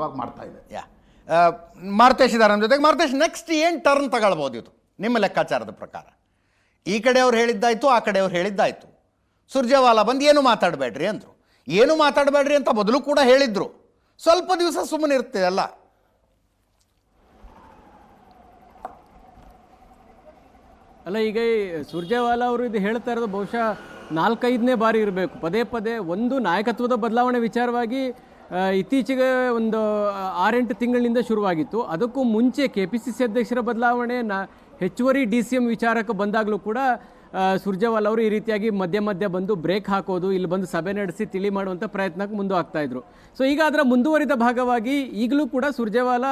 ಮಾಡ್ತಾ ಇದೆ. ಯಾ. ಆ, ಮಾರುತೇಶ್ ಇದ್ದಾರೆ ನಮ್ಮ ಜೊತೆಗೆ. ಮಾರ್ತೇಶ್ ನೆಕ್ಸ್ಟ್ ಏನು ಟರ್ನ್ ತಗೊಳ್ಬೋದು ಇದು? ನಿಮ್ಮ ಲೆಕ್ಕಾಚಾರದ ಪ್ರಕಾರ. ಈ ಕಡೆ ಅವ್ರು ಹೇಳಿದ್ದಾಯ್ತು ಆ ಕಡೆ ಅವ್ರು ಹೇಳಿದ್ದಾಯ್ತು. ಸುರ್ಜೇವಾಲಾ ಬಂದು ಏನು ಮಾತಾಡಬೇಡ್ರಿ ಅಂದರು. ಏನು ಮಾತಾಡಬೇಡ್ರಿ ಅಂತ ಮೊದಲು ಕೂಡ ಹೇಳಿದ್ರು. ಸ್ವಲ್ಪ ದಿವಸ ಸುಮ್ಮನೆ ಇರ್ತದೆ ಅಲ್ಲ. ಅಲ್ಲ ಈಗ ಸುರ್ಜೇವಾಲಾ ಅವರು ಇದು ಹೇಳ್ತಾ ಇರೋದು ಬಹುಶಃ ನಾಲ್ಕೈದನೇ ಬಾರಿ ಇರಬೇಕು. ಪದೇ ಪದೇ ಒಂದು ನಾಯಕತ್ವದ ಬದಲಾವಣೆ ವಿಚಾರವಾಗಿ ಇತ್ತೀಚೆಗೆ ಒಂದು ಆರೆಂಟು ತಿಂಗಳಿನಿಂದ ಶುರುವಾಗಿತ್ತು. ಅದಕ್ಕೂ ಮುಂಚೆ ಕೆ ಪಿ ಸಿ ಸಿ ಅಧ್ಯಕ್ಷರ ಬದಲಾವಣೆ ನ ಹೆಚ್ಚುವರಿ ಡಿ ಸಿ ಎಂ ವಿಚಾರಕ್ಕೆ ಬಂದಾಗಲೂ ಕೂಡ ಸುರ್ಜೇವಾಲ್ ಅವರು ಈ ರೀತಿಯಾಗಿ ಮಧ್ಯ ಮಧ್ಯ ಬಂದು ಬ್ರೇಕ್ ಹಾಕೋದು ಇಲ್ಲಿ ಬಂದು ಸಭೆ ನಡೆಸಿ ತಿಳಿ ಮಾಡುವಂಥ ಪ್ರಯತ್ನಕ್ಕೆ ಮುಂದೆ ಆಗ್ತಾ ಇದ್ರು ಸೊ ಈಗ ಅದರ ಮುಂದುವರಿದ ಭಾಗವಾಗಿ ಈಗಲೂ ಕೂಡ ಸುರ್ಜೇವಾಲ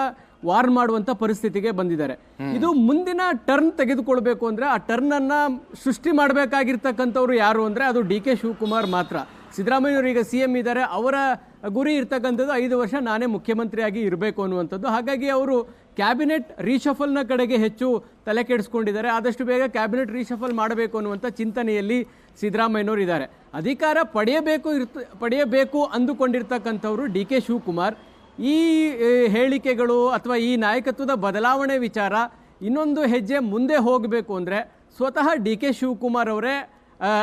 ವಾರ್ನ್ ಮಾಡುವಂಥ ಪರಿಸ್ಥಿತಿಗೆ ಬಂದಿದ್ದಾರೆ. ಇದು ಮುಂದಿನ ಟರ್ನ್ ತೆಗೆದುಕೊಳ್ಬೇಕು ಅಂದರೆ ಆ ಟರ್ನನ್ನು ಸೃಷ್ಟಿ ಮಾಡಬೇಕಾಗಿರ್ತಕ್ಕಂಥವ್ರು ಯಾರು ಅಂದರೆ ಅದು ಡಿ ಕೆ ಶಿವಕುಮಾರ್ ಮಾತ್ರ. ಸಿದ್ದರಾಮಯ್ಯವರು ಈಗ ಸಿ ಎಂ ಇದ್ದಾರೆ ಅವರ ಗುರಿ ಇರ್ತಕ್ಕಂಥದ್ದು ಐದು ವರ್ಷ ನಾನೇ ಮುಖ್ಯಮಂತ್ರಿಯಾಗಿ ಇರಬೇಕು ಅನ್ನುವಂಥದ್ದು. ಹಾಗಾಗಿ ಅವರು ಕ್ಯಾಬಿನೆಟ್ ರೀಶಫಲ್ನ ಕಡೆಗೆ ಹೆಚ್ಚು ತಲೆ ಕೆಡಿಸ್ಕೊಂಡಿದ್ದಾರೆ. ಆದಷ್ಟು ಬೇಗ ಕ್ಯಾಬಿನೆಟ್ ರೀಶಫಲ್ ಮಾಡಬೇಕು ಅನ್ನುವಂಥ ಚಿಂತನೆಯಲ್ಲಿ ಸಿದ್ದರಾಮಯ್ಯನವರು ಇದ್ದಾರೆ. ಅಧಿಕಾರ ಪಡೆಯಬೇಕು ಇರ್ತ, ಪಡೆಯಬೇಕು ಅಂದುಕೊಂಡಿರ್ತಕ್ಕಂಥವ್ರು ಡಿ ಕೆ ಶಿವಕುಮಾರ್. ಈ ಹೇಳಿಕೆಗಳು ಅಥವಾ ಈ ನಾಯಕತ್ವದ ಬದಲಾವಣೆ ವಿಚಾರ ಇನ್ನೊಂದು ಹೆಜ್ಜೆ ಮುಂದೆ ಹೋಗಬೇಕು ಅಂದರೆ ಸ್ವತಃ ಡಿ ಕೆ ಶಿವಕುಮಾರ್ ಅವರೇ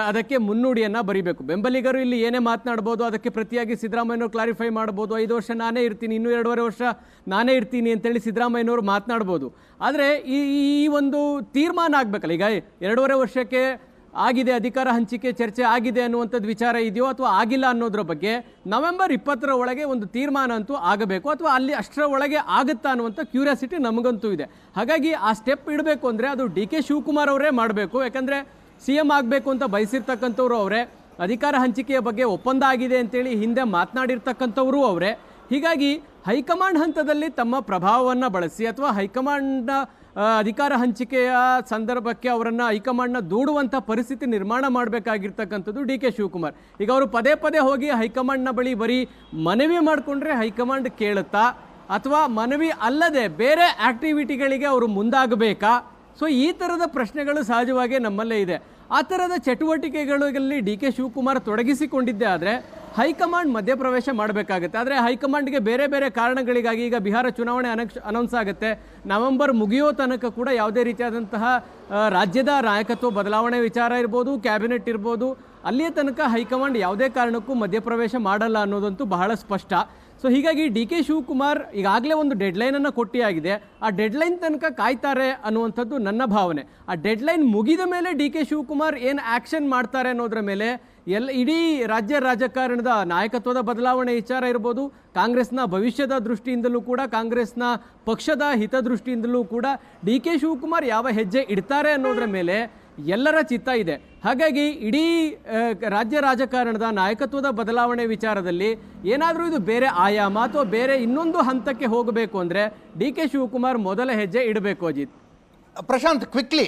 ಅದಕ್ಕೆ ಮುನ್ನುಡಿಯನ್ನು ಬರೀಬೇಕು. ಬೆಂಬಲಿಗರು ಇಲ್ಲಿ ಏನೇ ಮಾತನಾಡ್ಬೋದು, ಅದಕ್ಕೆ ಪ್ರತಿಯಾಗಿ ಸಿದ್ದರಾಮಯ್ಯನವರು ಕ್ಲಾರಿಫೈ ಮಾಡ್ಬೋದು. ಐದು ವರ್ಷ ನಾನೇ ಇರ್ತೀನಿ, ಇನ್ನೂ ಎರಡೂವರೆ ವರ್ಷ ನಾನೇ ಇರ್ತೀನಿ ಅಂತೇಳಿ ಸಿದ್ದರಾಮಯ್ಯನವರು ಮಾತನಾಡ್ಬೋದು. ಆದರೆ ಈ ಈ ಒಂದು ತೀರ್ಮಾನ ಆಗಬೇಕಲ್ಲ, ಈಗ ಎರಡೂವರೆ ವರ್ಷಕ್ಕೆ ಆಗಿದೆ, ಅಧಿಕಾರ ಹಂಚಿಕೆ ಚರ್ಚೆ ಆಗಿದೆ ಅನ್ನುವಂಥದ್ದು ವಿಚಾರ ಇದೆಯೋ ಅಥವಾ ಆಗಿಲ್ಲ ಅನ್ನೋದ್ರ ಬಗ್ಗೆ ನವೆಂಬರ್ ಇಪ್ಪತ್ತರ ಒಳಗೆ ಒಂದು ತೀರ್ಮಾನ ಅಂತೂ ಆಗಬೇಕು ಅಥವಾ ಅಲ್ಲಿ ಅಷ್ಟರ ಒಳಗೆ ಆಗುತ್ತಾ ಅನ್ನುವಂಥ ಕ್ಯೂರಿಯಾಸಿಟಿ ನಮಗಂತೂ ಇದೆ. ಹಾಗಾಗಿ ಆ ಸ್ಟೆಪ್ ಇಡಬೇಕು ಅಂದರೆ ಅದು ಡಿ ಕೆ ಶಿವಕುಮಾರ್ ಅವರೇ ಮಾಡಬೇಕು. ಯಾಕಂದರೆ ಸಿ ಎಂ ಆಗಬೇಕು ಅಂತ ಬಯಸಿರ್ತಕ್ಕಂಥವ್ರು ಅವರೇ, ಅಧಿಕಾರ ಹಂಚಿಕೆಯ ಬಗ್ಗೆ ಒಪ್ಪಂದ ಆಗಿದೆ ಅಂತೇಳಿ ಹಿಂದೆ ಮಾತನಾಡಿರ್ತಕ್ಕಂಥವರು ಅವರೇ. ಹೀಗಾಗಿ ಹೈಕಮಾಂಡ್ ಹಂತದಲ್ಲಿ ತಮ್ಮ ಪ್ರಭಾವವನ್ನು ಬಳಸಿ ಅಥವಾ ಹೈಕಮಾಂಡ್ನ ಅಧಿಕಾರ ಹಂಚಿಕೆಯ ಸಂದರ್ಭಕ್ಕೆ ಅವರನ್ನು ಹೈಕಮಾಂಡ್ನ ದೂಡುವಂಥ ಪರಿಸ್ಥಿತಿ ನಿರ್ಮಾಣ ಮಾಡಬೇಕಾಗಿರ್ತಕ್ಕಂಥದ್ದು ಡಿ ಕೆ ಶಿವಕುಮಾರ್. ಈಗ ಅವರು ಪದೇ ಪದೇ ಹೋಗಿ ಹೈಕಮಾಂಡ್ನ ಬಳಿ ಬರೀ ಮನವಿ ಮಾಡಿಕೊಂಡ್ರೆ ಹೈಕಮಾಂಡ್ ಕೇಳುತ್ತಾ ಅಥವಾ ಮನವಿ ಅಲ್ಲದೆ ಬೇರೆ ಆ್ಯಕ್ಟಿವಿಟಿಗಳಿಗೆ ಅವರು ಮುಂದಾಗಬೇಕಾ? ಸೊ ಈ ಥರದ ಪ್ರಶ್ನೆಗಳು ಸಹಜವಾಗಿ ನಮ್ಮಲ್ಲೇ ಇದೆ. ಆ ಥರದ ಚಟುವಟಿಕೆಗಳಲ್ಲಿ ಡಿ ಕೆ ಶಿವಕುಮಾರ್ ತೊಡಗಿಸಿಕೊಂಡಿದ್ದೆ ಆದರೆ ಹೈಕಮಾಂಡ್ ಮಧ್ಯಪ್ರವೇಶ ಮಾಡಬೇಕಾಗುತ್ತೆ. ಆದರೆ ಹೈಕಮಾಂಡ್ಗೆ ಬೇರೆ ಬೇರೆ ಕಾರಣಗಳಿಗಾಗಿ ಈಗ ಬಿಹಾರ ಚುನಾವಣೆ ಅನಕ್ಷ, ಅನೌನ್ಸ್ ಆಗುತ್ತೆ. ನವೆಂಬರ್ ಮುಗಿಯೋ ತನಕ ಕೂಡ ಯಾವುದೇ ರೀತಿಯಾದಂತಹ ರಾಜ್ಯದ ನಾಯಕತ್ವ ಬದಲಾವಣೆ ವಿಚಾರ ಇರ್ಬೋದು, ಕ್ಯಾಬಿನೆಟ್ ಇರ್ಬೋದು, ಅಲ್ಲಿಯ ತನಕ ಹೈಕಮಾಂಡ್ ಯಾವುದೇ ಕಾರಣಕ್ಕೂ ಮಧ್ಯಪ್ರವೇಶ ಮಾಡಲ್ಲ ಅನ್ನೋದಂತೂ ಬಹಳ ಸ್ಪಷ್ಟ. ಸೊ ಹೀಗಾಗಿ ಡಿ ಕೆ ಶಿವಕುಮಾರ್ ಈಗಾಗಲೇ ಒಂದು ಡೆಡ್ಲೈನನ್ನು ಕೊಟ್ಟಿಯಾಗಿದೆ. ಆ ಡೆಡ್ಲೈನ್ ತನಕ ಕಾಯ್ತಾರೆ ಅನ್ನುವಂಥದ್ದು ನನ್ನ ಭಾವನೆ. ಆ ಡೆಡ್ಲೈನ್ ಮುಗಿದ ಮೇಲೆ ಡಿ ಕೆ ಶಿವಕುಮಾರ್ ಏನು ಆ್ಯಕ್ಷನ್ ಮಾಡ್ತಾರೆ ಅನ್ನೋದ್ರ ಮೇಲೆ ಎಲ್ಲ ಇಡೀ ರಾಜ್ಯ ರಾಜಕಾರಣದ ನಾಯಕತ್ವದ ಬದಲಾವಣೆ ವಿಚಾರ ಇರ್ಬೋದು. ಕಾಂಗ್ರೆಸ್ನ ಭವಿಷ್ಯದ ದೃಷ್ಟಿಯಿಂದಲೂ ಕೂಡ, ಕಾಂಗ್ರೆಸ್ನ ಪಕ್ಷದ ಹಿತದೃಷ್ಟಿಯಿಂದಲೂ ಕೂಡ ಡಿ ಕೆ ಶಿವಕುಮಾರ್ ಯಾವ ಹೆಜ್ಜೆ ಇಡ್ತಾರೆ ಅನ್ನೋದ್ರ ಮೇಲೆ ಎಲ್ಲರ ಚಿತ್ತ ಇದೆ. ಹಾಗಾಗಿ ಇಡೀ ರಾಜ್ಯ ರಾಜಕಾರಣದ ನಾಯಕತ್ವದ ಬದಲಾವಣೆ ವಿಚಾರದಲ್ಲಿ ಏನಾದರೂ ಇದು ಬೇರೆ ಆಯಾಮ ಅಥವಾ ಬೇರೆ ಇನ್ನೊಂದು ಹಂತಕ್ಕೆ ಹೋಗಬೇಕು ಅಂದರೆ ಡಿ ಕೆ ಶಿವಕುಮಾರ್ ಮೊದಲ ಹೆಜ್ಜೆ ಇಡಬೇಕು ಅಜಿತ್. ಪ್ರಶಾಂತ್ ಕ್ವಿಕ್ಲಿ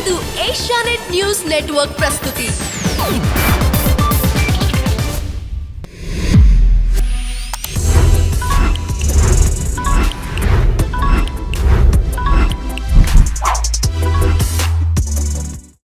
ಇದು ಏಷ್ಯಾನೆಟ್ ನ್ಯೂಸ್ ನೆಟ್ವರ್ಕ್ ಪ್ರಸ್ತುತಿ.